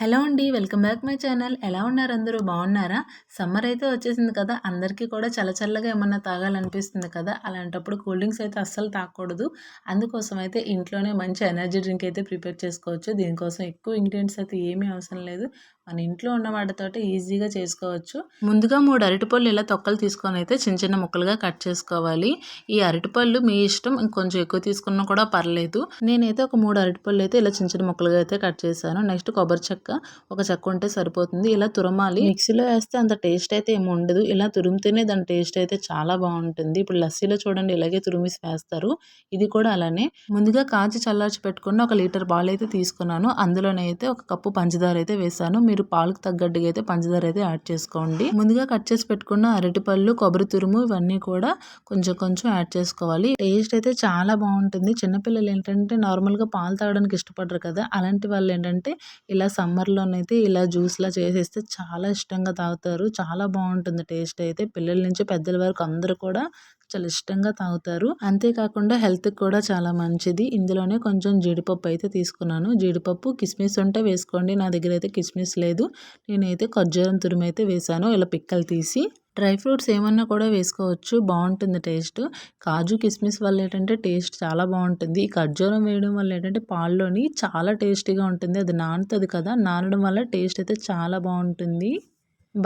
Hello అండి welcome back my channel. ఎలా ఉన్నారు అందరూ? బాగున్నారా? సమ్మర్ అయితే వచ్చేసింది కదా అందరికీ కూడా చల్ల చల్లగా ఏమన్నా తాగాలనిపిస్తుంది కదా అలాంటప్పుడు కూల్ డ్రింక్స్ అయితే అస్సలు తాగకూడదు. అందుకోసం అయితే ఇంట్లోనే మంచి ఎనర్జీ డ్రింక్ అయితే ప్రిపేర్ చేసుకోవచ్చు. దీనికోసం ఎక్కువ ఇంగ్రీడియంట్స్ అయితే ఏమీ అవసరం లేదు. మన ఇంట్లో ఉన్న వాటితోటి ఈజీగా చేసుకోవచ్చు. ముందుగా మూడు అరటిపళ్ళు ఇలా తొక్కలు తీసుకొని అయితే చిన్న చిన్న ముక్కలుగా కట్ చేసుకోవాలి. ఈ అరటిపళ్ళు మీ ఇష్టం ఇంకొంచెం ఎక్కువ తీసుకున్నా కూడా పర్లేదు. నేనైతే ఒక మూడు అరటిపళ్ళు అయితే ఇలా చిన్న చిన్న ముక్కలుగా అయితే కట్ చేశాను. నెక్స్ట్ కొబ్బరి చెక్క ఒక చెక్క ఉంటే సరిపోతుంది. ఇలా తురమాలి. మిక్సీలో వేస్తే అంత టేస్ట్ అయితే ఏమి ఉండదు. ఇలా తురిమితేనే దాని టేస్ట్ అయితే చాలా బాగుంటుంది. ఇప్పుడు లస్సీలో చూడండి ఇలాగే తురిమిసి వేస్తారు. ఇది కూడా అలానే. ముందుగా కాచి చల్లార్చి పెట్టుకున్న ఒక లీటర్ పాలు అయితే తీసుకున్నాను. అందులోనైతే ఒక కప్పు పంచదార అయితే వేసాను. మీరు పాలకు తగ్గట్టుగా అయితే పంచదార అయితే యాడ్ చేసుకోండి. ముందుగా కట్ చేసి పెట్టుకున్న అరటిపళ్ళు కొబ్బరి తురుము ఇవన్నీ కూడా కొంచెం కొంచెం యాడ్ చేసుకోవాలి. టేస్ట్ అయితే చాలా బాగుంటుంది. చిన్నపిల్లలు ఏంటంటే నార్మల్గా పాలు తాగడానికి ఇష్టపడరు కదా. అలాంటి వాళ్ళు ఏంటంటే ఇలా సమ్మర్లోనైతే ఇలా జ్యూస్లా చేసేస్తే చాలా ఇష్టంగా తాగుతారు. చాలా బాగుంటుంది టేస్ట్ అయితే. పిల్లల నుంచి పెద్దల వరకు అందరూ కూడా చాలా ఇష్టంగా తాగుతారు. అంతేకాకుండా హెల్త్కి కూడా చాలా మంచిది. ఇందులోనే కొంచెం జీడిపప్పు అయితే తీసుకున్నాను. జీడిపప్పు కిస్మిస్ ఉంటే వేసుకోండి. నా దగ్గర అయితే కిస్మిస్ లేదు. నేనైతే ఖర్జూరం తురిమి అయితే వేసాను. ఇలా పిక్కలు తీసి డ్రై ఫ్రూట్స్ ఏమన్నా కూడా వేసుకోవచ్చు. బాగుంటుంది టేస్ట్. కాజు కిస్మిస్ వల్ల ఏంటంటే టేస్ట్ చాలా బాగుంటుంది. ఈ ఖర్జూరం వేయడం వల్ల ఏంటంటే పాల్లోని చాలా టేస్టీగా ఉంటుంది. అది నానుతుంది కదా నానడం వల్ల టేస్ట్ అయితే చాలా బాగుంటుంది.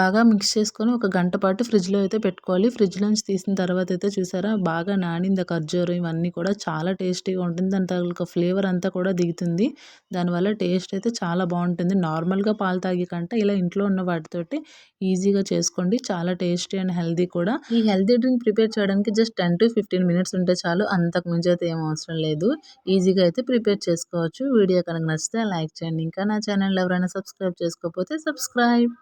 బాగా మిక్స్ చేసుకొని ఒక గంట పాటు ఫ్రిడ్జ్లో అయితే పెట్టుకోవాలి. ఫ్రిడ్జ్ నుంచి తీసిన తర్వాత అయితే చూసారా? బాగా నానింది ఖర్జూరం. ఇవన్నీ కూడా చాలా టేస్టీగా ఉంటుంది దాని తగ్గ ఫ్లేవర్ అంతా కూడా దిగుతుంది. దానివల్ల టేస్ట్ అయితే చాలా బాగుంటుంది. నార్మల్గా పాలు తాగే కంటే ఇలా ఇంట్లో ఉన్న వాటితోటి ఈజీగా చేసుకోండి. చాలా టేస్టీ అండ్ హెల్దీ కూడా. ఈ హెల్దీ డ్రింక్ ప్రిపేర్ చేయడానికి just ten to fifteen minutes ఉంటే చాలు. అంతకు మించి అయితే ఏం అవసరం లేదు. ఈజీగా అయితే ప్రిపేర్ చేసుకోవచ్చు. వీడియో కనుక నచ్చితే లైక్ చేయండి. ఇంకా నా ఛానల్ ఎవరైనా సబ్స్క్రైబ్ చేసుకోకపోతే సబ్స్క్రైబ్.